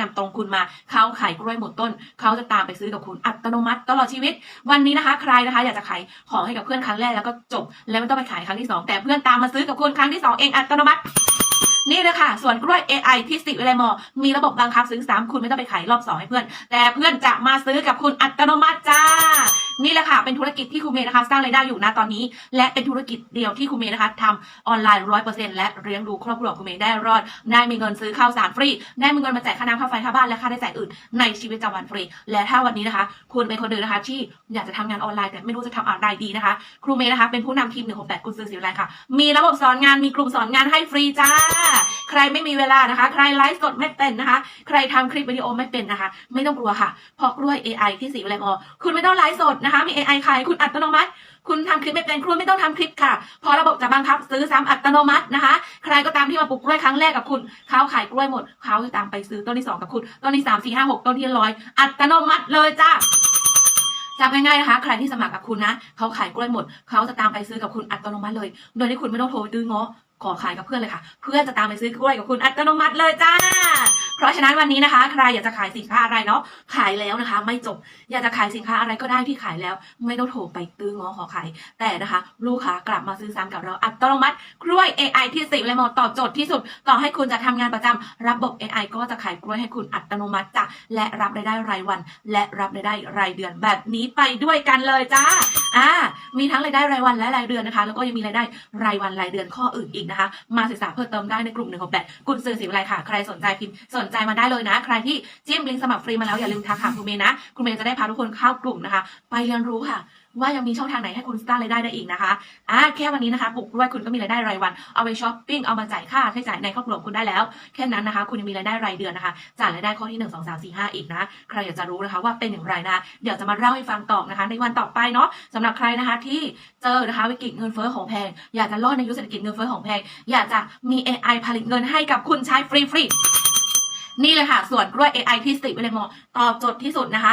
นำตรงคุณมาเขาขายกล้วยหมดต้นเขาจะตามไปซื้อกับคุณอัตโนมัติตลอดชีวิต วันนี้นะคะใครนะคะ อยากจะขายของให้กับเพื่อนครั้งแรกแล้วก็จบ แล้วไม่ต้องไปขายครั้งที่สองแต่เพื่อนตามมาซื้อกับคุณครั้งที่สองเองอัตโนมัตินี่เลยค่ะ ส่วนกล้วย AI ที่สิวิไลมอ มีระบบบังคับซื้อ 3 คุณไม่ต้องไปขายรอบสองให้เพื่อน แต่เพื่อนจะมาซื้อกับคุณอัตโนมัติจ้า นี่แหละค่ะเป็นธุรกิจที่ครูเมย์นะคะสร้างรายได้อยู่นะตอนนี้ และเป็นธุรกิจเดียวที่ครูเมย์นะคะทำออนไลน์ร้อยเปอร์เซ็นต์และเลี้ยงดูครอบครัวครูเมย์ได้รอด ได้มีเงินซื้อข้าวสารฟรี ได้มีเงินมาจ่ายค่าน้ำค่าไฟค่าบ้านและค่าใช้จ่ายอื่นในชีวิตประจำวันฟรี และถ้าวันนี้นะคะ คุณเป็นคนหนึ่งนะคะ ที่อยากจะทำงานออนไลน์แต่ไม่รู้จะทำอะไรดีนะคะ ครูเมย์นะคะเป็นผู้นำทีมหนึ่งของแปดกุญซือสิวไลค่ะ มีระบบสอนงานมีกลุ่มสอนงานให้ฟรีจ้า ใครไม่มีเวลานะคะ ใครไลฟ์สดไม่เป็นนะคะ ใครทำคลิปวิดีโอไม่เป็นนะคะ ไม่ต้องกลัวค่ะเพราะกล้วย AI ที่สีวิไลมอคุณไม่ต้องไลฟ์สดนะคะ มี AI ขายคุณอัตโนมัติ คุณทำคลิปไม่เป็นครูไม่ต้องทำคลิปค่ะ พอระบบจะบังคับซื้อซ้ำอัตโนมัตินะคะ ใครก็ตามที่มาปลูกกล้วยครั้งแรกกับคุณเขาขายกล้วยหมดเขาจะตามไปซื้อต้นที่สองกับคุณต้นที่สามสี่ห้าหกต้นที่ร้อยอัตโนมัติเลยจ้าจำง่ายๆนะคะ ใครที่สมัครกับคุณนะเขาขายกล้วยหมดเขาจะตามไปซื้อกับคุณอัตโนมัติเลย โดยที่คุณไม่ต้องโทรดื้อง้อขอขายกับเพื่อนเลยค่ะ เพื่อนจะตามไปซื้อกล้วยกับคุณอัตโนมัติเลยจ้า เพราะฉะนั้นวันนี้นะคะ ใครอยากจะขายสินค้าอะไรเนาะขายแล้วนะคะ ไม่จบอยากจะขายสินค้าอะไรก็ได้ที่ขายแล้ว ไม่ต้องโทรไปตื้อง้อขอขายแต่นะคะ ลูกค้ากลับมาซื้อซ้ำกับเราอัตโนมัติกล้วย AI ที่สิบเลยมอตอบโจทย์ที่สุด ต่อให้คุณจะทำงานประจำระบบ AI ก็จะขายกล้วยให้คุณอัตโนมัติจ้ะและรับรายได้รายวัน และรับรายได้รายเดือนแบบนี้ไปด้วยกันเลยจ้า อ่ามีทั้งรายได้รายวันและรายเดือนนะคะ แล้วก็ยังมีรายได้รายวันรายเดือนข้ออื่นอีกนะคะ มาศึกษาเพิ่มเติมได้ในกลุ่มหนึ่งของแปดกุญซือสิวไลค่ะ ใครสนใจพิมพ์สนใจมาได้เลยนะ ใครที่จิ้มลิงก์สมัครฟรีมาแล้วอย่าลืมทักหาคุณเมย์นะคุณเมย์จะได้พาทุกคนเข้ากลุ่มนะคะ ไปเรียนรู้ค่ะ ว่ายังมีช่องทางไหนให้คุณสร้างรายได้ได้อีกนะคะอ่าแค่วันนี้นะคะปลูกกล้วยคุณก็มีรายได้รายวัน เอาไปช้อปปิ้ง เอามาจ่ายค่าใช้จ่ายในครอบครัวคุณได้แล้ว แค่นั้นนะคะ คุณยังมีรายได้รายเดือนนะคะจ่ายรายได้ข้อที่หนึ่งสองสามสี่ห้าอีกนะใครอยากจะรู้นะคะว่าเป็นอย่างไรนะ เดี๋ยวจะมาเล่าให้ฟังต่อนะคะ ในวันต่อไปเนาะสำหรับใครนะคะที่เจอนะคะวิกฤตเงินเฟ้อของแพง อยากจะรอดในยุคเศรษฐกิจเงินเฟ้อของแพง อยากจะมี AI ผลิตเงินให้กับคุณใช้ฟรีๆนี่เลยค่ะส่วนกล้วย AI ที่สิบไปเลยมอตอบโจทย์ที่สุดนะคะ